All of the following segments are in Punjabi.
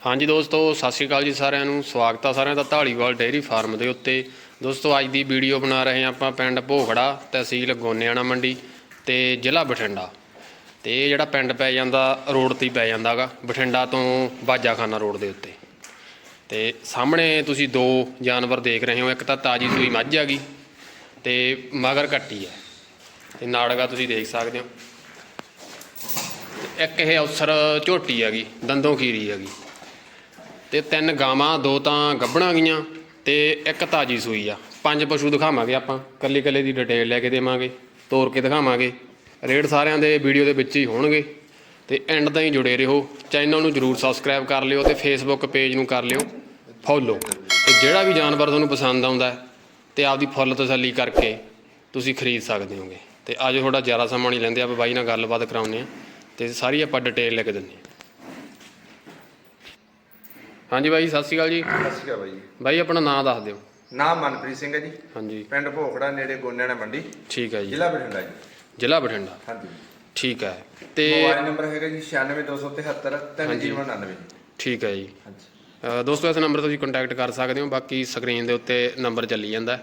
ਹਾਂਜੀ ਦੋਸਤੋ, ਸਤਿ ਸ਼੍ਰੀ ਅਕਾਲ ਜੀ ਸਾਰਿਆਂ ਨੂੰ। ਸਵਾਗਤ ਆ ਸਾਰਿਆਂ ਦਾ ਢਾਲੀਵਾਲ ਡੇਅਰੀ ਫਾਰਮ ਦੇ ਉੱਤੇ। ਦੋਸਤੋ, ਅੱਜ ਦੀ ਵੀਡੀਓ ਬਣਾ ਰਹੇ ਹਾਂ ਆਪਾਂ ਪਿੰਡ ਭੋਗੜਾ ਤਹਿਸੀਲ ਗੋਨਿਆਣਾ ਮੰਡੀ ਤੇ ਜ਼ਿਲ੍ਹਾ ਬਠਿੰਡਾ। ਤੇ ਇਹ ਜਿਹੜਾ ਪਿੰਡ ਪੈ ਜਾਂਦਾ, ਰੋਡ ਤੇ ਹੀ ਪੈ ਜਾਂਦਾਗਾ ਬਠਿੰਡਾ ਤੋਂ ਬਾਜਾਖਾਨਾ ਰੋਡ ਦੇ ਉੱਤੇ। ਤੇ ਸਾਹਮਣੇ ਤੁਸੀਂ ਦੋ ਜਾਨਵਰ ਦੇਖ ਰਹੇ ਹੋ, ਇੱਕ ਤਾਂ ਤਾਜੀ ਸੂਈ ਮੱਝ ਹੈਗੀ ਤੇ ਮਗਰ ਕੱਟੀ ਹੈ। ਤੇ ਨਾੜਗਾ ਤੁਸੀਂ ਦੇਖ ਸਕਦੇ ਹੋ। ਇੱਕ ਇਹ ਅਵਸਰ ਝੋਟੀ ਹੈਗੀ ਦੰਦੋਂ ਖੀਰੀ ਹੈਗੀ ਤੇ ਤਿੰਨ ਗਾਵਾਂ, ਦੋ ਤਾਂ ਗੱਭਣਾ ਗਈਆਂ ਤੇ ਇੱਕ ਤਾਜੀ ਸੂਈ ਆ। ਪੰਜ ਪਸ਼ੂ ਦਿਖਾਵਾਂਗੇ ਆਪਾਂ। ਕੱਲੀ ਕੱਲੇ ਦੀ ਡਿਟੇਲ ਲੈ ਕੇ ਦੇਵਾਂਗੇ, ਤੋਰ ਕੇ ਦਿਖਾਵਾਂਗੇ। ਰੇਟ ਸਾਰਿਆਂ ਦੇ ਵੀਡੀਓ ਦੇ ਵਿੱਚ ਹੀ ਹੋਣਗੇ। ਤੇ ਐਂਡ ਤਾਈਂ ਜੁੜੇ ਰਹੋ। ਚੈਨਲ ਨੂੰ ਜਰੂਰ ਸਬਸਕ੍ਰਾਈਬ ਕਰ ਲਿਓ ਤੇ ਫੇਸਬੁੱਕ ਪੇਜ ਨੂੰ ਕਰ ਲਿਓ। ਫੋਲੋ ਤੇ ਜਿਹੜਾ ਵੀ ਜਾਨਵਰ ਤੁਹਾਨੂੰ ਪਸੰਦ ਆਉਂਦਾ ਹੈ ਤੇ ਆਪਦੀ ਫੁੱਲ ਤਸੱਲੀ ਕਰਕੇ ਤੁਸੀਂ ਖਰੀਦ ਸਕਦੇ ਹੋਗੇ। ਤੇ ਅੱਜ ਤੁਹਾਡਾ ਜ਼ਿਆਦਾ ਸਮਾਂ ਨਹੀਂ ਲੈਂਦੇ, ਆਪਾਂ ਬਾਈ ਨਾਲ ਗੱਲਬਾਤ ਕਰਾਉਂਦੇ ਆ ਤੇ ਸਾਰੀ ਆਪਾਂ ਡਿਟੇਲ ਲਿਖ ਦਿੰਦੇ ਹਾਂ। ਹਾਂਜੀ ਬਾਈ ਸਤਿ ਸ਼੍ਰੀ ਅਕਾਲ ਜੀ। ਸਤਿ ਸ਼੍ਰੀ ਅਕਾਲ ਬਾਈ। ਜੀ ਬਾਈ ਆਪਣਾ ਨਾਮ ਦੱਸ ਦਿਓ। ਨਾਮ ਮਨਪ੍ਰੀਤ ਸਿੰਘ ਹੈ ਜੀ। ਹਾਂਜੀ। ਪਿੰਡ ਭੋਖੜਾ ਨੇੜੇ ਗੋਨਿਆਣਾ ਮੰਡੀ। ਠੀਕ ਹੈ ਜੀ। ਜ਼ਿਲ੍ਹਾ ਬਠਿੰਡਾ ਜੀ। ਜ਼ਿਲ੍ਹਾ ਬਠਿੰਡਾ। ਹਾਂਜੀ। ਠੀਕ ਹੈ। ਤੇ ਮੋਬਾਈਲ ਨੰਬਰ ਹੈਗਾ ਜੀ 96273 3099 ਠੀਕ ਹੈ ਜੀ। ਹਾਂਜੀ। ਦੋਸਤੋ ਇਸ ਨੰਬਰ ਤੋਂ ਤੁਸੀਂ ਕੰਟੈਕਟ ਕਰ ਸਕਦੇ ਹੋ ਬਾਕੀ ਸਕਰੀਨ ਦੇ ਉੱਤੇ ਨੰਬਰ ਚੱਲੀ ਜਾਂਦਾ।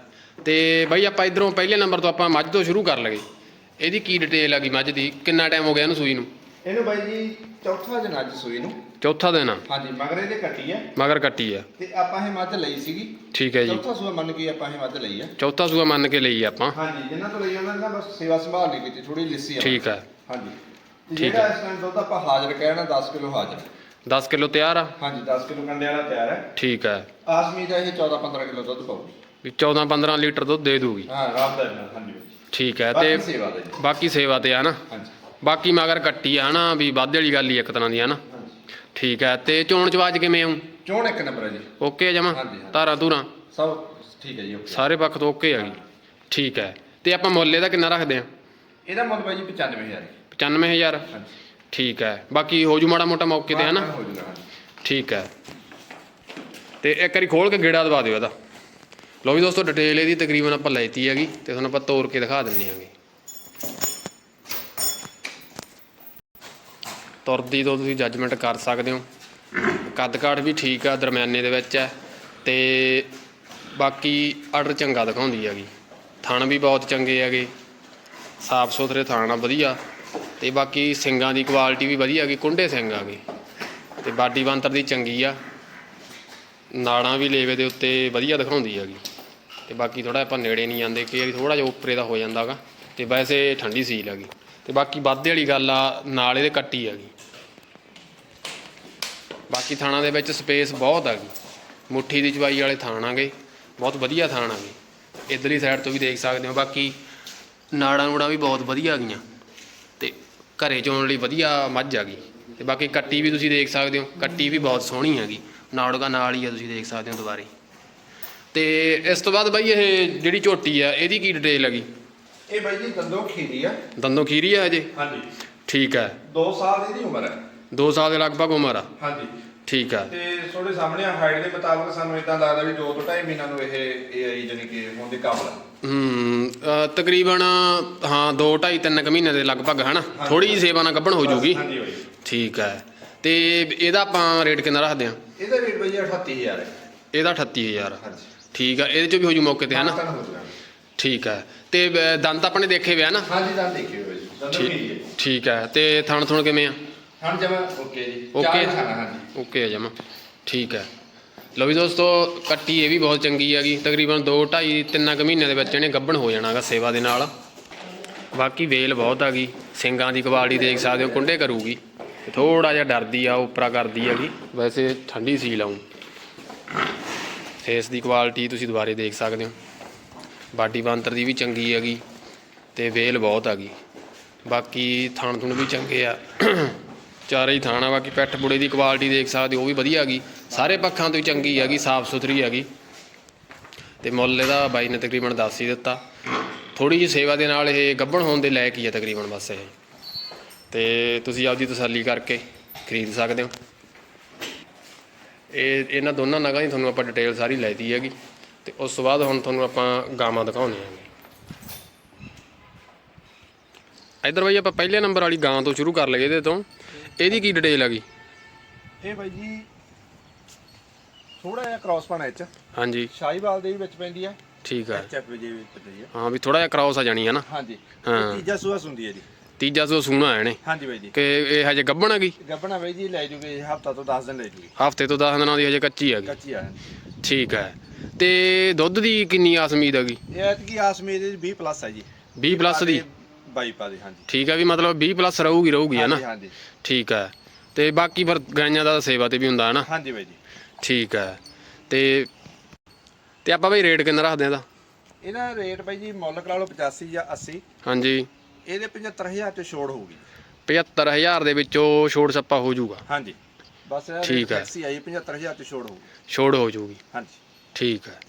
ਤੇ ਬਾਈ ਆਪਾਂ ਇਧਰੋਂ ਪਹਿਲੇ ਨੰਬਰ ਤੋਂ ਆਪਾਂ ਮੱਝ ਤੋਂ ਸ਼ੁਰੂ ਕਰ ਲਗੇ ਇਹਦੀ ਕੀ ਡਿਟੇਲ ਹੈਗੀ ਮੱਝ ਦੀ? ਕਿੰਨਾ ਟਾਈਮ ਹੋ ਗਿਆ ਇਹਨੂੰ ਸੂਈ ਨੂੰ? ਇਹਨੂੰ ਬਾਈ ਜੀ ਚੌਥਾ ਦਿਨ ਅੱਜ ਸੂਈ ਨੂੰ। ਚੌਥਾ ਦਿਨ। ਆ ਹਾਂਜੀ ਮਗਰ ਇਹਦੇ ਕੱਟੀ ਹੈ ਮਗਰ ਕੱਟੀ ਆ। ਤੇ ਆਪਾਂ ਇਹ ਮੱਝ ਲਈ ਸੀਗੀ। ਠੀਕ ਹੈ ਜੀ। ਚੌਥਾ ਸੂਆ ਮੰਨ ਕੇ ਆਪਾਂ ਇਹ ਮੱਝ ਲਈ ਹੈ ਚੌਥਾ ਸੂਆ ਮੰਨ ਕੇ ਲਈ ਆਪਾਂ। ਹਾਂਜੀ ਜਿੰਨਾ ਤੋਂ ਲਈ ਉਹਨਾਂ ਨੇ ਬਸ ਸੇਵਾ ਸੰਭਾਲ ਨਹੀਂ ਕੀਤੀ ਥੋੜੀ ਲਿੱਸੀ ਆ। ਠੀਕ ਹੈ। ਹਾਂਜੀ। ਜਿਹੜਾ ਇਸ ਟਾਈਮ ਦੁੱਧ ਆਪਾਂ ਹਾਜ਼ਰ ਕਹਿਣਾ 10 ਕਿਲੋ ਹਾਜ਼ਰ। 10 ਕਿਲੋ ਤਿਆਰ ਆ? ਹਾਂਜੀ 10 ਕਿਲੋ ਕੰਡੇ ਵਾਲਾ ਤਿਆਰ ਹੈ। ਠੀਕ ਹੈ। ਆਸਮੀ ਦਾ ਇਹ 14 15 ਕਿਲੋ ਦੁੱਧ ਪਾਊਗੀ ਵੀ 14 15 ਲੀਟਰ ਦੁੱਧ ਦੇ ਦੂਗੀ। ਹਾਂ ਰਾਤ ਦਾ ਹਾਂਜੀ। ਠੀਕ ਹੈ ਤੇ ਬਾਕੀ ਸੇਵਾ ਦਾ ਤੇ ਆ ਨਾ। ਹਾਂਜੀ। ਬਾਕੀ ਮਗਰ ਕੱਟੀ ਆ ਨਾ ਵੀ ਵਾਧੇ ਵਾਲੀ ਗੱਲ ਹੀ ਇੱਕ ਤਰ੍ਹਾਂ ਦੀ ਆ ਨਾ ਠੀਕ ਹੈ ਤੇ ਚੋਣ ਚਵਾਜ ਕਿਵੇਂ ਆਉਂ ਚੋਣ ਇੱਕ ਨੰਬਰ ਹੈ ਜੀ। ਓਕੇ ਜਮਾ? ਹਾਂਜੀ, ਹਾਂਜੀ। ਧਾਰਾ ਧੂਰਾ? ਸਭ ਠੀਕ ਹੈ ਜੀ ਓਕੇ ਸਾਰੇ ਪੱਖ ਤੋਂ ਓਕੇ ਹੈਗੀ ਠੀਕ ਹੈ ਤੇ ਆਪਾਂ ਮੁੱਲ ਇਹਦਾ ਕਿੰਨਾ ਰੱਖਦੇ ਆ ਇਹਦਾ ਮੁੱਲ ਬਾਈ ਜੀ 95000 95000 ਹਾਂਜੀ। ਠੀਕ ਹੈ ਬਾਕੀ ਹੋ ਜੂ ਮਾੜਾ ਮੋਟਾ ਮੌਕੇ ਤੇ ਹੈ ਨਾ? ਮਾਨ ਹੋ ਜੂਗਾ ਹਾਂਜੀ। ਠੀਕ ਹੈ। ਤੇ ਇੱਕ ਵਾਰੀ ਖੋਲ ਕੇ ਗੇੜਾ ਦਵਾ ਦਿਓ ਇਹਦਾ। ਲਓ ਵੀ ਦੋਸਤੋ ਡਿਟੇਲ ਇਹਦੀ ਤਕਰੀਬਨ ਆਪਾਂ ਲੈਤੀ ਹੈਗੀ ਤੇ ਤੁਹਾਨੂੰ ਆਪਾਂ ਤੋੜ ਕੇ ਦਿਖਾ ਦਿੰਨੇ ਆਂਗੇ ਤੁਰਦੀ ਤੋਂ ਤੁਸੀਂ ਜੱਜਮੈਂਟ ਕਰ ਸਕਦੇ ਹੋ। ਕੱਦ ਕਾਠ ਵੀ ਠੀਕ ਆ, ਦਰਮਿਆਨੇ ਦੇ ਵਿੱਚ ਹੈ ਤੇ ਬਾਕੀ ਆਰਡਰ ਚੰਗਾ ਦਿਖਾਉਂਦੀ ਹੈਗੀ। ਥਣ ਵੀ ਬਹੁਤ ਚੰਗੇ ਹੈਗੇ। ਸਾਫ਼ ਸੁਥਰੇ ਥਣ ਆ, ਵਧੀਆ। ਤੇ ਬਾਕੀ ਸਿੰਗਾਂ ਦੀ ਕੁਆਲਿਟੀ ਵੀ ਵਧੀਆ ਹੈਗੀ, ਕੁੰਡੇ ਸਿੰਘ ਆਗੇ ਤੇ ਬਾਡੀ ਬੰਤਰ ਦੀ ਚੰਗੀ ਆ। ਨਾੜਾਂ ਵੀ ਲੇਵੇ ਦੇ ਉੱਤੇ ਵਧੀਆ ਦਿਖਾਉਂਦੀ ਹੈਗੀ। ਤੇ ਬਾਕੀ ਥੋੜਾ ਆਪਾਂ ਨੇੜੇ ਨਹੀਂ ਜਾਂਦੇ ਕਿ ਵਾਰੀ ਥੋੜਾ ਜਿਹਾ ਉੱਪਰੇ ਦਾ ਹੋ ਜਾਂਦਾਗਾ। ਤੇ ਵੈਸੇ ਠੰਡੀ ਸੀਲ ਹੈਗੀ। ਤੇ ਬਾਕੀ ਵਾਧੇ ਵਾਲੀ ਗੱਲ ਆ, ਨਾਲ ਇਹਦੇ ਕੱਟੀ ਹੈਗੀ ਬਾਕੀ ਥਾਣਾ ਦੇ ਵਿੱਚ ਸਪੇਸ ਬਹੁਤ ਹੈਗੀ ਮੁੱਠੀ ਦੀ ਚਵਾਈ ਵਾਲੇ ਥਾਣ ਆਗੇ, ਬਹੁਤ ਵਧੀਆ ਥਾਣ ਆਗੇ ਇਧਰਲੀ ਸਾਈਡ ਤੋਂ ਵੀ ਦੇਖ ਸਕਦੇ ਹੋ, ਬਾਕੀ ਨਾੜਾਂ ਨੂੜਾਂ ਵੀ ਬਹੁਤ ਵਧੀਆ ਹੈਗੀਆਂ ਤੇ ਘਰੇ ਚੋਣ ਲਈ ਵਧੀਆ ਮੱਝ ਆ ਗਈ। ਤੇ ਬਾਕੀ ਕੱਟੀ ਵੀ ਤੁਸੀਂ ਦੇਖ ਸਕਦੇ ਹੋ, ਕੱਟੀ ਵੀ ਬਹੁਤ ਸੋਹਣੀ ਹੈਗੀ ਨਾੜਗਾ ਨਾਲ ਹੀ ਆ ਤੁਸੀਂ ਦੇਖ ਸਕਦੇ ਹੋ ਦੁਬਾਰੇ। ਤੇ ਇਸ ਤੋਂ ਬਾਅਦ ਬਾਈ ਇਹ ਜਿਹੜੀ ਝੋਟੀ ਆ, ਇਹਦੀ ਕੀ ਡਿਟੇਲ ਹੈਗੀ ਇਹ ਬਾਈ ਜੀ ਦੰਦੋਂ ਖੀਰੀ ਆ। ਦੰਦੋਂ ਖੀਰੀ ਆ ਅਜੇ ਹਾਂਜੀ। ਠੀਕ ਹੈ 2 ਸਾਲ ਦੀ ਉਮਰ ਹੈ 2 ਸਾਲ ਦੇ ਲਗਭਗ ਉਮਰ ਆ। ਹਾਂਜੀ। ਠੀਕ ਆ। ਤੇ ਤੁਹਾਡੇ ਸਾਹਮਣੇ ਹਾਈਟ ਦੇ ਮੁਤਾਬਕ ਸਾਨੂੰ ਇਦਾਂ ਲੱਗਦਾ ਵੀ 2 ਤੋਂ 2.5 ਮਹੀਨਾ ਨੂੰ ਇਹ ਇਹ ਆਈ ਜਾਨੀ ਕਿ ਹੋਣ ਦੇ ਕਾਬਲ ਹੂੰ ਤਕਰੀਬਨ ਹਾਂ 2 2.5 3 ਮਹੀਨੇ ਦੇ ਲਗਭਗ ਹਨਾ? ਥੋੜੀ ਜਿਹੀ ਸੇਵਾ ਨਾਲ ਗੱਭਣ ਹੋ ਜੂਗੀ। ਹਾਂਜੀ ਬਾਈ। ਠੀਕ ਹੈ ਤੇ ਇਹਦਾ ਆਪਾਂ ਰੇਟ ਕਿੰਨਾ ਰੱਖਦੇ ਆ? ਇਹਦਾ ਰੇਟ ਬਾਈ ਜੀ 38000 ਹੈ ਇਹਦਾ 38000 ਹਾਂਜੀ। ਠੀਕ ਆ ਇਹਦੇ ਚ ਵੀ ਹੋ ਜੂ ਮੌਕੇ ਤੇ ਹਨਾ। ਠੀਕ ਹੈ। ਤੇ ਦੰਦ ਆਪਣੇ ਦੇਖੇ ਵਿਆ ਨਾ? ਹਾਂਜੀ ਤਾਂ ਦੇਖਿਓ ਜੀ। ਦੰਦੋਂ ਖੀਰੀ ਹੈ ਠੀਕ ਠੀਕ ਹੈ। ਤੇ ਥਣ ਥੁਣ ਕਿਵੇਂ ਆ? ਹਾਂ ਜਮਾ ਓਕੇ ਜੀ। Okay। ਚਾਰ ਖਾਣਾ ਹਾਂਜੀ। ਓਕੇ ਆ ਜਮਾ। ਠੀਕ ਹੈ। ਲਓ ਵੀ ਦੋਸਤੋ ਕੱਟੀ ਇਹ ਵੀ ਬਹੁਤ ਚੰਗੀ ਹੈਗੀ। ਤਕਰੀਬਨ 2 2.5 3 ਕੁ ਮਹੀਨੇ ਦੇ ਵਿੱਚ ਇਹਨੇ ਗੱਭਣ ਹੋ ਜਾਣਾਗਾ ਸੇਵਾ ਦੇ ਨਾਲ। ਬਾਕੀ ਵੇਲ ਬਹੁਤ ਹੈਗੀ। ਸਿੰਗਾਂ ਦੀ ਕੁਆਲਿਟੀ ਦੇਖ ਸਕਦੇ ਹੋ ਕੁੰਡੇ ਕਰੂਗੀ। ਥੋੜਾ ਜਿਹਾ ਡਰਦੀ ਆ ਉਪਰਾ ਕਰਦੀ ਹੈਗੀ। ਵੈਸੇ ਠੰਡੀ ਸੀ ਲਾਉਂ ਫੇਸ ਦੀ ਕੁਆਲਿਟੀ ਤੁਸੀਂ ਦੁਬਾਰੇ ਦੇਖ ਸਕਦੇ ਹੋ। ਬਾਡੀ ਬਾਂਤਰ ਦੀ ਵੀ ਚੰਗੀ ਹੈਗੀ ਤੇ ਵੇਲ ਬਹੁਤ ਹੈਗੀ। ਬਾਕੀ ਥਣ ਥੁਣ ਵੀ ਚੰਗੇ ਆ। ਚਾਰੇ ਹੀ ਥਾਣਾ ਬਾਕੀ ਪੈਠ ਬੁੜੇ ਦੀ ਕੁਆਲਿਟੀ ਦੇਖ ਸਕਦੇ ਹੋ, ਉਹ ਵੀ ਵਧੀਆ ਹੈਗੀ। ਸਾਰੇ ਪੱਖਾਂ ਤੋਂ ਹੀ ਚੰਗੀ ਹੈਗੀ, ਸਾਫ਼ ਸੁਥਰੀ ਹੈਗੀ। ਤੇ ਮੁੱਲ ਇਹਦਾ ਬਾਈ ਨੇ ਤਕਰੀਬਨ ਦੱਸ ਹੀ ਦਿੱਤਾ। ਥੋੜੀ ਜਿਹੀ ਸੇਵਾ ਦੇ ਨਾਲ ਇਹ ਗੱਭਣ ਹੋਣ ਦੇ ਲਾਇਕ ਹੀ ਹੈ ਤਕਰੀਬਨ ਬਸ ਇਹ। ਤੇ ਤੁਸੀਂ ਆਪਦੀ ਤਸੱਲੀ ਕਰਕੇ ਖਰੀਦ ਸਕਦੇ ਹੋ। ਇਹ, ਇਹਨਾਂ ਦੋਨਾਂ ਨਗਾਂ ਦੀ ਤੁਹਾਨੂੰ ਆਪਾਂ ਡਿਟੇਲ ਸਾਰੀ ਲੈਤੀ ਹੈਗੀ। ਤੇ ਉਸ ਤੋਂ ਬਾਅਦ ਹੁਣ ਤੁਹਾਨੂੰ ਆਪਾਂ ਗਾਵਾਂ ਦਿਖਾਉਂਦੇ ਹਾਂ ਇਧਰ ਬਾਈ ਆਪਾਂ ਪਹਿਲੇ ਨੰਬਰ ਵਾਲੀ ਗਾਂ ਤੋਂ ਸ਼ੁਰੂ ਕਰ ਲਈਏ ਇਹਦੇ ਤੋਂ। ਇਹਦੀ ਕੀ ਡਿਟੇਲ ਹੈਗੀ ਇਹ ਬਾਈ ਜੀ ਥੋੜਾ ਜਿਹਾ ਕ੍ਰਾਸ ਪਾਣਾ ਇਹ ਚ। ਹਾਂਜੀ। ਸ਼ਾਹੀਵਾਲ ਦੇ ਵਿੱਚ ਪੈਂਦੀ ਆ। ਠੀਕ ਹੈ ਐਚਐਫ ਜੇ ਵਿੱਚ ਪੈਂਦੀ ਆ। ਹਾਂ ਵੀ ਥੋੜਾ ਜਿਹਾ ਕ੍ਰਾਸ ਆ ਜਾਣੀ ਹੈ ਨਾ? ਹਾਂਜੀ। ਹਾਂ। ਤੀਜਾ ਸੂਆ ਸੁੰਦੀ ਹੈ ਜੀ ਤੀਜਾ ਸੋ ਸੂਣਾ ਹੈ ਨੇ ਹਾਂਜੀ ਬਾਈ ਜੀ। ਕਿ ਇਹ ਹਜੇ ਗੱਭਣ ਹੈਗੀ ਗੱਬਣਾ ਬਾਈ ਜੀ ਲੈ ਜੂਗੇ ਹਫਤਾ ਤੋਂ 10 ਦਿਨ ਲੈ ਜੂਗੇ। ਹਫ਼ਤੇ ਤੋਂ 10 ਦਿਨਾਂ ਦੀ ਹਜੇ ਕੱਚੀ ਹੈਗੀ ਕੱਚੀ ਆ। ਠੀਕ ਹੈ ਤੇ ਦੁੱਧ ਦੀ ਕਿੰਨੀ ਆਸ ਉਮੀਦ ਹੈਗੀ? ਇਹ ਐਤਕੀ ਆਸਮੀ ਦੇ 20 ਪਲੱਸ ਹੈ ਜੀ। 20 ਪਲੱਸ ਦੀ? 22 ਪਾ ਦੇ ਹਾਂਜੀ। ਠੀਕ ਹੈ ਵੀ ਮਤਲਬ 20 ਪਲੱਸ ਰਹੂਗੀ ਰਹੂਗੀ ਹੈ ਨਾ? ਹਾਂਜੀ ਹਾਂਜੀ। ਠੀਕ ਹੈ। ਤੇ ਬਾਕੀ ਫਿਰ ਗਾਈਆਂ ਦਾ ਸੇਵਾ ਤੇ ਵੀ ਹੁੰਦਾ ਹੈ ਨਾ? ਹਾਂਜੀ ਬਾਈ ਜੀ। ਠੀਕ ਹੈ। ਤੇ ਤੇ ਆਪਾਂ ਬਈ ਰੇਟ ਕਿੰਨਾ ਰੱਖਦੇ ਆ ਦਾ ਇਹਦਾ ਰੇਟ ਬਾਈ ਜੀ ਮੁੱਲ ਕਰਾ ਲਓ 85 ਜਾਂ 80 ਹਾਂਜੀ। ਇਹਦੇ 75000 ਚ ਛੋੜ ਹੋਊਗੀ। 75000 ਦੇ ਵਿੱਚੋਂ ਛੋੜ ਛੱਪਾ ਹੋ ਜਾਊਗਾ। ਹਾਂਜੀ। ਬਸ ਠੀਕ ਹੈ। ਟੈਕਸੀ ਆਈ 75000 ਚ ਛੋੜ ਹੋਊਗੀ। ਛੋੜ ਹੋ ਜਾਊਗੀ। ਹਾਂਜੀ। ਠੀਕ ਹੈ।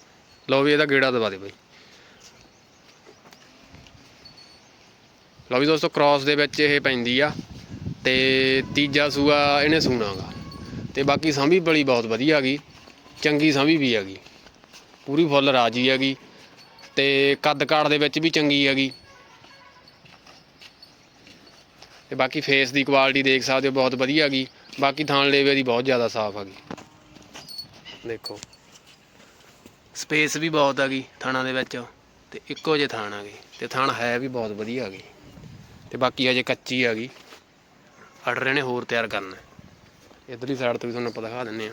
ਲਓ ਵੀ ਇਹਦਾ ਗੇੜਾ ਦਵਾ ਦੇ ਬਾਈ। ਲਓ ਵੀ ਦੋਸਤੋ ਕ੍ਰਾਸ ਦੇ ਵਿੱਚ ਇਹ ਪੈਂਦੀ ਆ ਤੇ ਤੀਜਾ ਸੂਆ ਇਹਨੇ ਸੂਣਾਗਾ ਤੇ ਬਾਕੀ ਸਾਂਭੀ ਬਲੀ ਬਹੁਤ ਵਧੀਆ ਹੈਗੀ ਚੰਗੀ ਸਾਂਭੀ ਵੀ ਹੈਗੀ। ਪੂਰੀ ਫੁੱਲ ਰਾਜੀ ਹੈਗੀ ਤੇ ਕੱਦ ਕਾੜ ਦੇ ਵਿੱਚ ਵੀ ਚੰਗੀ ਹੈਗੀ। ਤੇ ਬਾਕੀ ਫੇਸ ਦੀ ਕੁਆਲਿਟੀ ਦੇਖ ਸਕਦੇ ਹੋ, ਬਹੁਤ ਵਧੀਆ ਹੈਗੀ ਬਾਕੀ ਥਾਣ ਲੇਵੇ ਦੀ ਬਹੁਤ ਜ਼ਿਆਦਾ ਸਾਫ਼ ਹੈਗੀ ਦੇਖੋ। ਸਪੇਸ ਵੀ ਬਹੁਤ ਹੈਗੀ ਥਾਣਾ ਦੇ ਵਿੱਚ। ਤੇ ਇੱਕੋ ਜਿਹੇ ਥਾਣ ਹੈਗੇ ਤੇ ਥਾਣ ਹੈ ਵੀ ਬਹੁਤ ਵਧੀਆ ਹੈਗੇ ਤੇ ਬਾਕੀ ਹਜੇ ਕੱਚੀ ਹੈਗੀ ਆਰਡਰ ਇਹਨੇ ਹੋਰ ਤਿਆਰ ਕਰਨਾ। ਇਧਰਲੀ ਸਾਈਡ ਤੋਂ ਵੀ ਤੁਹਾਨੂੰ ਆਪਾਂ ਦਿਖਾ ਦਿੰਨੇ ਆ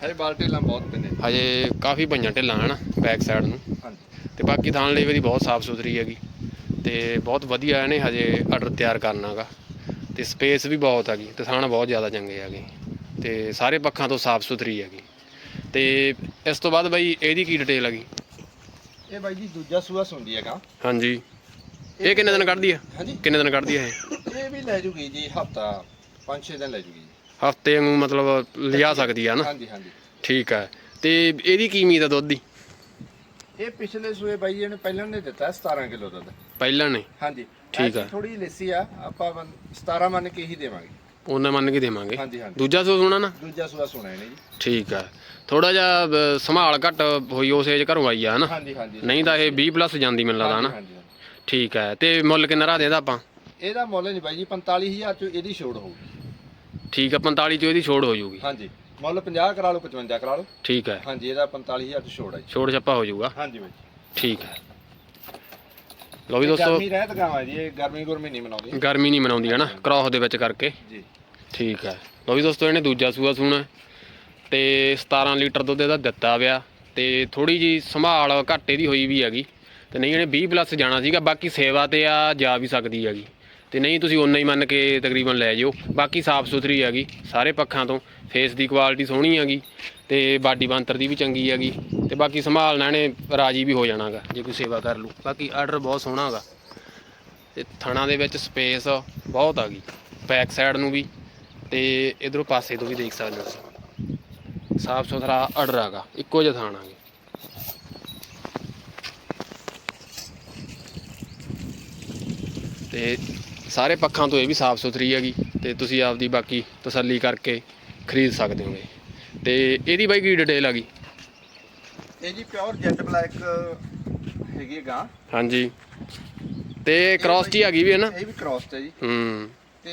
ਹਰੇ ਬਾਲ ਢੇਲਾਂ ਬਹੁਤ ਪੈਂਦੇ ਹਜੇ ਕਾਫੀ ਪੰਜਾਂ ਢਿੱਲਾਂ ਹਨ ਬੈਕ ਸਾਈਡ ਨੂੰ। ਹਾਂਜੀ। ਤੇ ਬਾਕੀ ਥਾਣ ਲੇਵੇ ਦੀ ਬਹੁਤ ਸਾਫ਼ ਸੁਥਰੀ ਹੈਗੀ। ਤੇ ਬਹੁਤ ਵਧੀਆ ਇਹਨੇ ਹਜੇ ਆਰਡਰ ਤਿਆਰ ਕਰਨਾਗਾ ਤੇ ਸਪੇਸ ਵੀ ਬਹੁਤ ਹੈਗੀ ਤੇ ਥਾਣ ਬਹੁਤ ਜ਼ਿਆਦਾ ਚੰਗੇ ਹੈਗੇ ਤੇ ਸਾਰੇ ਪੱਖਾਂ ਤੋਂ ਸਾਫ਼ ਸੁਥਰੀ ਹੈਗੀ। ਤੇ ਇਸ ਤੋਂ ਬਾਅਦ ਬਈ ਇਹਦੀ ਕੀ ਡਿਟੇਲ ਹੈਗੀ ਇਹ ਬਾਈ ਜੀ ਦੂਜਾ ਸੂਆ ਸੁੰਦੀ ਹੈਗਾ। ਹਾਂਜੀ। ਇਹ ਕਿੰਨੇ ਦਿਨ ਕੱਢਦੀ ਹਾਂਜੀ। ਕਿੰਨੇ ਦਿਨ ਕੱਢਦੀ ਆ ਇਹ? ਇਹ ਵੀ ਲੈ ਜੂਗੀ ਜੀ ਹਫਤਾ 5-6 ਦਿਨ ਲੈ ਜੂਗੀ ਜੀ। ਹਫ਼ਤੇ ਨੂੰ ਮਤਲਬ ਲਿਜਾ ਸਕਦੀ ਆ ਨਾ? ਹਾਂਜੀ ਹਾਂਜੀ। ਠੀਕ ਹੈ ਤੇ ਇਹਦੀ ਕੀ ਉਮੀਦ ਆ ਦੁੱਧ ਦੀ? ਇਹ ਪਿਛਲੇ ਸੂਏ ਬਾਈ ਜੀ ਨੇ ਪਹਿਲਾਂ ਨੇ ਦਿੱਤਾ 17 ਕਿਲੋ ਦੁੱਧ। ਪਹਿਲਾਂ ਨੇ? ਹਾਂਜੀ। ਠੀਕ ਆ। ਥੋੜੀ ਲੈਸੀ ਆ ਆਪਾਂ ਮੰਨ- 17 ਮੰਨ ਕੇ ਹੀ ਦੇਵਾਂਗੇ। ਉਹਨਾਂ ਮੰਨ ਕੇ ਦੇਵਾਂਗੇ। ਹਾਂਜੀ ਹਾਂਜੀ। ਦੂਜਾ ਸੋ ਸੁਣਾ ਨਾ? ਦੂਜਾ ਸੂਆ ਸੁਣਾ ਇਹਨੇ ਜੀ। ਠੀਕ ਹੈ। ਥੋੜਾ ਜਿਹਾ ਅ, ਸੰਭਾਲ ਘੱਟ ਹੋਈ ਉਸ ਏਜ ਘਰੋਂ ਆਈ ਆ ਹਨਾ? ਹਾਂਜੀ ਹਾਂਜੀ। ਨਹੀਂ ਤਾਂ ਇਹ 20 ਪਲੱਸ ਜਾਂਦੀ ਮੈਨੂੰ ਲੱਗਦਾ ਹਨਾ? ਹਾਂਜੀ, ਹਾਂਜੀ। ਠੀਕ ਹੈ। ਤੇ ਮੁੱਲ ਕਿੰਨਾ ਰੱਖਦੇ ਇਹਦਾ ਆਪਾਂ? ਇਹਦਾ ਮੁੱਲ ਨਹੀਂ ਬਾਈ ਜੀ 45000 ਚ ਇਹਦੀ ਛੋੜ ਹੋਊਗੀ ਠੀਕ ਹੈ 45 ਚੋਂ ਇਹਦੀ ਛੋੜ ਹੋ ਜਾਊਗੀ। ਹਾਂਜੀ। ਮੁੱਲ 50 ਕਰਾ ਲਓ 55 ਕਰਾ ਲਓ। ਠੀਕ ਹੈ। ਹਾਂਜੀ ਇਹਦਾ 45000 ਚ ਛੋੜ ਹੈ ਜੀ। ਛੋੜ ਛੱਪਾ ਹੋ ਜਾਊਗਾ। ਹਾਂਜੀ ਬਾਈ ਜੀ। ਠੀਕ ਹੈ। ਲਓ ਵੀ ਦੋਸਤੋ। ਗਰਮੀ ਰਹਿਤ ਗਾਵਾਂ ਜੀ ਇਹ ਗਰਮੀ ਗੁਰਮੀ ਨਹੀਂ ਮਨਾਉਂਦੀ। ਗਰਮੀ ਨਹੀਂ ਮਨਾਉਂਦੀ ਹਨਾ? ਕ੍ਰਾਸ ਦੇ ਵਿੱਚ ਕਰਕੇ। ਜੀ। ਠੀਕ ਹੈ। ਲਓ ਵੀ ਦੋਸਤੋ ਇਹਨੇ ਦੂਜਾ ਸੂਆ ਸੂਣਾ। ਤੇ 17 ਲੀਟਰ ਦੁੱਧ ਇਹਦਾ ਦਿੱਤਾ ਵਿਆ ਤੇ ਥੋੜੀ ਜੀ ਸੰਭਾਲ ਘਾਟੇ ਦੀ ਹੋਈ ਵੀ ਹੈਗੀ। ਤੇ ਨਹੀਂ ਇਹਨੇ 20 ਪਲੱਸ ਜਾਣਾ ਸੀਗਾ। ਬਾਕੀ ਸੇਵਾ ਤੇ ਆ ਜਾ ਵੀ ਸਕਦੀ ਹੈਗੀ। ਤੇ ਨਹੀਂ, ਤੁਸੀਂ ਓਨਾ ਹੀ ਮੰਨ ਕੇ ਤਕਰੀਬਨ ਲੈ ਜਿਓ। ਬਾਕੀ ਸਾਫ਼ ਸੁਥਰੀ ਹੈਗੀ, ਸਾਰੇ ਪੱਖਾਂ ਤੋਂ। ਫੇਸ ਦੀ ਕੁਆਲਿਟੀ ਸੋਹਣੀ ਹੈਗੀ, ਤੇ ਬਾਡੀ ਬੰਤਰ ਦੀ ਵੀ ਚੰਗੀ ਹੈਗੀ, ਤੇ ਬਾਕੀ ਸੰਭਾਲਣਾ ਇਹਨੇ ਰਾਜੀ ਵੀ ਹੋ ਜਾਣਾਗਾ, ਜੇ ਕੋਈ ਸੇਵਾ ਕਰ ਲੂ। ਬਾਕੀ ਆਰਡਰ ਬਹੁਤ ਸੋਹਣਾ ਹੈਗਾ। ਤੇ ਥਣਾ ਦੇ ਵਿੱਚ ਸਪੇਸ ਬਹੁਤ ਆ ਗਈ ਬੈਕ ਸਾਈਡ ਨੂੰ ਵੀ, ਤੇ ਇਧਰੋਂ ਪਾਸੇ ਤੋਂ ਵੀ ਦੇਖ ਸਕਦੇ ਹੋ ਸਾਫ਼ ਸੁਥਰਾ ਆਰਡਰ ਹੈਗਾ, ਇੱਕੋ ਜਿਹਾ ਥਾਣਾ ਹੈ ਤੇ ਸਾਰੇ ਪੱਖਾਂ ਤੋਂ ਇਹ ਵੀ ਸਾਫ਼ ਸੁਥਰੀ ਹੈਗੀ ਤੇ ਤੁਸੀਂ ਆਪਦੀ ਬਾਕੀ ਤਸੱਲੀ ਕਰਕੇ ਖਰੀਦ ਸਕਦੇ ਹੋਗੇ। ਤੇ ਇਹਦੀ ਬਾਈ ਕੀ ਡਿਟੇਲ ਹੈਗੀ ਇਹ ਜੀ ਪਿਓਰ ਜੈਟ ਬਲੈਕ ਹੈਗੀ ਗਾਂ। ਹਾਂਜੀ। ਤੇ ਕ੍ਰਾਸ ਟੀ ਹੈਗੀ ਵੀ ਹੈ ਨਾ? ਇਹ ਵੀ ਕ੍ਰਾਸ ਤੇ ਜੀ। ਹੂੰ। ਤੇ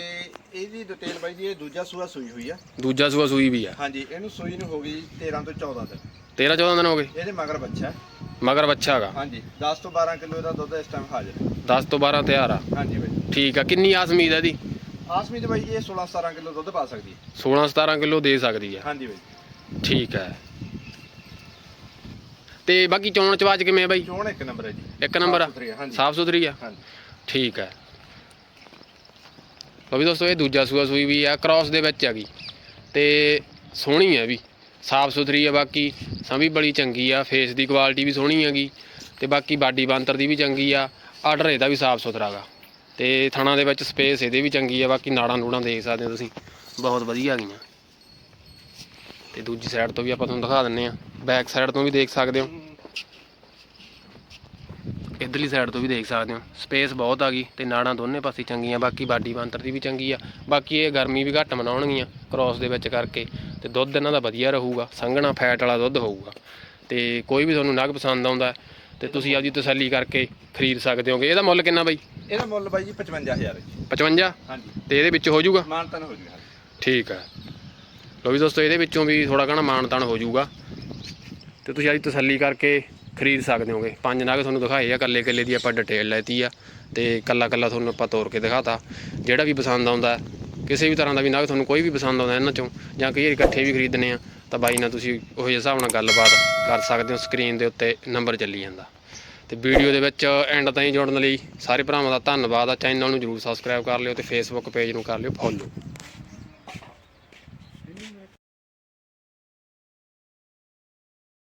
ਇਹਦੀ ਡਿਟੇਲ ਬਾਈ ਜੀ ਇਹ ਦੂਜਾ ਸੂਆ ਸੂਈ ਹੋਈ ਆ। ਦੂਜਾ ਸੂਆ ਸੂਈ ਵੀ ਆ। ਹਾਂਜੀ ਇਹਨੂੰ ਸੂਈ ਨੂੰ ਹੋ ਗਈ 13 ਤੋਂ 14 ਦਿਨ। 13 14 ਦਿਨ ਹੋ ਗਏ? ਇਹਦੇ ਮਗਰ ਬੱਚਾ। ਹੈ। ਮਗਰ ਬੱਚਾ ਹੈਗਾ। ਹਾਂਜੀ 10 ਤੋਂ 12 ਕਿਲੋ ਦਾ ਦੁੱਧ ਇਸ ਟਾਈਮ ਹਾਜ਼ਰ। ਹੈ 10 ਤੋਂ 12 ਤਿਆਰ ਆ। ਹਾਂਜੀ ਠੀਕ ਆ ਕਿੰਨੀ ਆਸ ਉਮੀਦ ਹੈ ਇਹਦੀ? ਆਸਮੀ ਤੇ ਬਾਈ ਇਹ 16 17 ਕਿਲੋ ਦੁੱਧ ਪਾ ਸਕਦੀ ਹੈ। 16 17 ਕਿਲੋ ਦੇ ਸਕਦੀ ਆ। ਹਾਂਜੀ ਬਾਈ। ਠੀਕ ਹੈ ਤੇ ਬਾਕੀ ਚੋਣ ਚਵਾਜ ਕਿਵੇਂ ਆ ਬਾਈ? ਚੋਣ ਇੱਕ ਨੰਬਰ ਹੈ ਜੀ। ਇੱਕ ਨੰਬਰ ਆ? ਸਾਫ਼ ਸੁਥਰੀ ਹੈ, ਹਾਂਜੀ। ਸਾਫ਼ ਸੁਥਰੀ ਆ? ਹਾਂਜੀ। ਠੀਕ ਹੈ ਲਓ ਵੀ ਦੋਸਤੋ ਇਹ ਦੂਜਾ ਸੂਆ ਸੂਈ ਵੀ ਆ ਕ੍ਰਾਸ ਦੇ ਵਿੱਚ ਹੈਗੀ ਤੇ ਸੋਹਣੀ ਹੈ ਵੀ। ਸਾਫ਼ ਸੁਥਰੀ ਆ ਬਾਕੀ ਸੰਭੀ ਬੜੀ ਚੰਗੀ ਆ ਫੇਸ ਦੀ ਕੁਆਲਿਟੀ ਵੀ ਸੋਹਣੀ ਹੈਗੀ। ਤੇ ਬਾਕੀ ਬਾਡੀ ਬਾਂਤਰ ਦੀ ਵੀ ਚੰਗੀ ਆ ਆਰਡਰ ਇਹਦਾ ਵੀ ਸਾਫ਼ ਸੁਥਰਾ ਗਾ। ਤੇ ਥਣਾ ਦੇ ਵਿੱਚ ਸਪੇਸ ਇਹਦੇ ਵੀ ਚੰਗੀ ਆ, ਬਾਕੀ ਨਾੜਾਂ ਨੂੜਾਂ ਦੇਖ ਸਕਦੇ ਹੋ ਤੁਸੀਂ। ਬਹੁਤ ਵਧੀਆ ਹੈਗੀਆਂ ਤੇ ਦੂਜੀ ਸਾਈਡ ਤੋਂ ਵੀ ਆਪਾਂ ਤੁਹਾਨੂੰ ਦਿਖਾ ਦਿੰਨੇ ਆ। ਬੈਕ ਸਾਈਡ ਤੋਂ ਵੀ ਦੇਖ ਸਕਦੇ ਹੋ। ਇਧਰਲੀ ਸਾਈਡ ਤੋਂ ਵੀ ਦੇਖ ਸਕਦੇ ਹੋ। ਸਪੇਸ ਬਹੁਤ ਆ ਗਈ ਤੇ ਨਾੜਾਂ ਦੋਨੇ ਪਾਸੇ ਚੰਗੀਆਂ, ਬਾਕੀ ਬਾਡੀ ਬਾਂਤਰ ਦੀ ਵੀ ਚੰਗੀ ਆ। ਬਾਕੀ ਇਹ ਗਰਮੀ ਵੀ ਘੱਟ ਮਨਾਉਣਗੀਆਂ ਕ੍ਰਾਸ ਦੇ ਵਿੱਚ ਕਰਕੇ। ਤੇ ਦੁੱਧ ਇਹਨਾਂ ਦਾ ਵਧੀਆ ਰਹੂਗਾ, ਸੰਘਣਾ ਫੈਟ ਵਾਲਾ ਦੁੱਧ ਹੋਊਗਾ। ਤੇ ਕੋਈ ਵੀ ਤੁਹਾਨੂੰ ਨਗ ਪਸੰਦ ਆਉਂਦਾ ਤੇ ਤੁਸੀਂ ਆਪਦੀ ਤਸੱਲੀ ਕਰਕੇ ਖਰੀਦ ਸਕਦੇ ਹੋਗੇ। ਇਹਦਾ ਮੁੱਲ ਕਿੰਨਾ ਬਾਈ? ਇਹਦਾ ਮੁੱਲ ਬਾਈ ਜੀ 55000 ਹੈ ਜੀ। 55 ਹਾਂਜੀ। ਤੇ ਇਹਦੇ ਵਿੱਚ ਹੋ ਜਾਊਗਾ? ਮਾਨਤਨ ਹੋ ਜੂਗਾ ਠੀਕ ਹੈ। ਲੋ ਵੀ ਦੋਸਤੋ ਇਹਦੇ ਵਿੱਚੋਂ ਵੀ ਥੋੜਾ ਘਣਾ ਮਾਨਤਾਨ ਹੋ ਜਾਊਗਾ। ਤੇ ਤੁਸੀਂ ਆਦੀ ਤਸੱਲੀ ਕਰਕੇ ਖਰੀਦ ਸਕਦੇ ਹੋਗੇ। ਪੰਜ ਨਗ ਤੁਹਾਨੂੰ ਦਿਖਾਏ ਆ ਕੱਲੇ ਕੱਲੇ ਦੀ ਆਪਾਂ ਡਿਟੇਲ ਲੈਤੀ ਆ ਤੇ ਕੱਲਾ ਕੱਲਾ ਤੁਹਾਨੂੰ ਆਪਾਂ ਤੋੜ ਕੇ ਦਿਖਾਤਾ। ਜਿਹੜਾ ਵੀ ਪਸੰਦ ਆਉਂਦਾ ਕਿਸੇ ਵੀ ਤਰ੍ਹਾਂ ਦਾ ਵੀ ਨਗ ਤੁਹਾਨੂੰ ਕੋਈ ਵੀ ਪਸੰਦ ਆਉਂਦਾ ਇਹਨਾਂ ਚੋਂ ਜਾਂ ਕਈ ਇਕੱਠੇ ਵੀ ਖਰੀਦਣੇ ਆ ਤਾਂ ਬਾਈ ਨਾਲ ਤੁਸੀਂ ਉਹ ਜਿਹੇ ਹਿਸਾਬ ਨਾਲ ਗੱਲਬਾਤ ਕਰ ਸਕਦੇ ਹੋ ਸਕਰੀਨ ਦੇ ਉੱਤੇ ਨੰਬਰ ਚੱਲੀ ਜਾਂਦਾ। ਤੇ ਵੀਡੀਓ ਦੇ ਵਿੱਚ ਐਂਡ ਤਾਈਂ ਜੁੜਨ ਲਈ ਸਾਰੇ ਭਰਾਵਾਂ ਦਾ ਧੰਨਵਾਦ ਆ। ਚੈਨਲ ਨੂੰ ਜਰੂਰ ਸਬਸਕ੍ਰਾਈਬ ਕਰ ਲਿਓ ਤੇ ਫੇਸਬੁੱਕ ਪੇਜ ਨੂੰ ਕਰ ਲਿਓ ਫੋਲੋ